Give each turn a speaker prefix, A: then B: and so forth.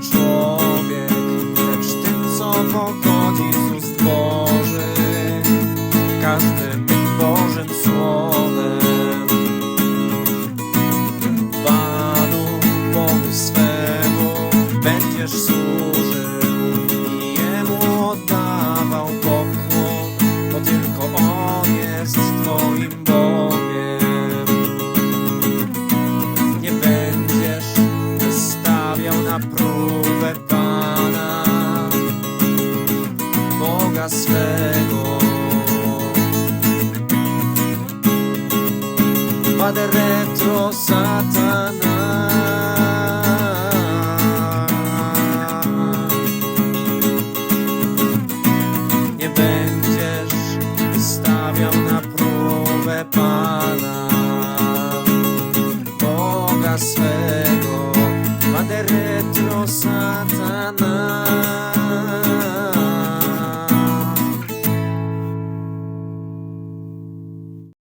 A: człowiek, lecz tym, co pochodzi z ust Bożych, każdym Bożym Słowem. Panu Bogu swemu będziesz służył. Wystawiał na próbę Pana, Boga swego. Padre retro Satana. Nie będziesz stawiał na próbę Pana, Boga swego. não